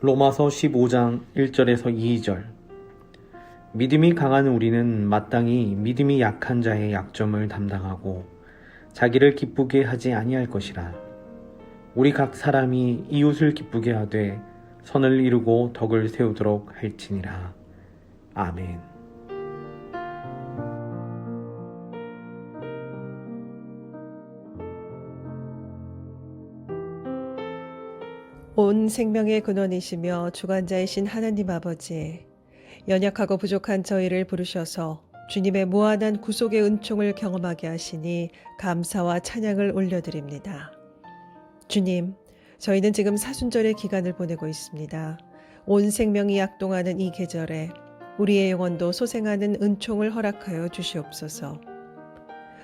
로마서 15장 1절에서 2절. 믿음이 강한 우리는 마땅히 믿음이 약한 자의 약점을 담당하고 자기를 기쁘게 하지 아니할 것이라. 우리 각 사람이 이웃을 기쁘게 하되 선을 이루고 덕을 세우도록 할지니라. 아멘 온 생명의 근원이시며 주관자이신 하나님 아버지, 연약하고 부족한 저희를 부르셔서 주님의 무한한 구속의 은총을 경험하게 하시니 감사와 찬양을 올려드립니다. 주님, 저희는 지금 사순절의 기간을 보내고 있습니다. 온 생명이 약동하는 이 계절에 우리의 영혼도 소생하는 은총을 허락하여 주시옵소서.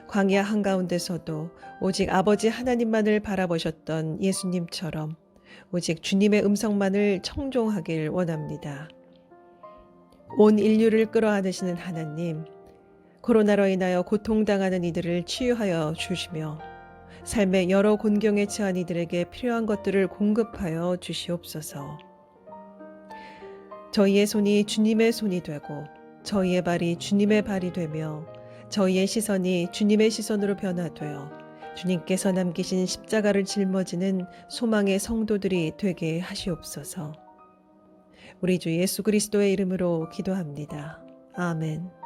광야 한가운데서도 오직 아버지 하나님만을 바라보셨던 예수님처럼 오직 주님의 음성만을 청종하길 원합니다. 온 인류를 끌어안으시는 하나님, 코로나로 인하여 고통당하는 이들을 치유하여 주시며 삶의 여러 곤경에 처한 이들에게 필요한 것들을 공급하여 주시옵소서. 저희의 손이 주님의 손이 되고 저희의 발이 주님의 발이 되며 저희의 시선이 주님의 시선으로 변화되어 주님께서 남기신 십자가를 짊어지는 소망의 성도들이 되게 하시옵소서. 우리 주 예수 그리스도의 이름으로 기도합니다. 아멘.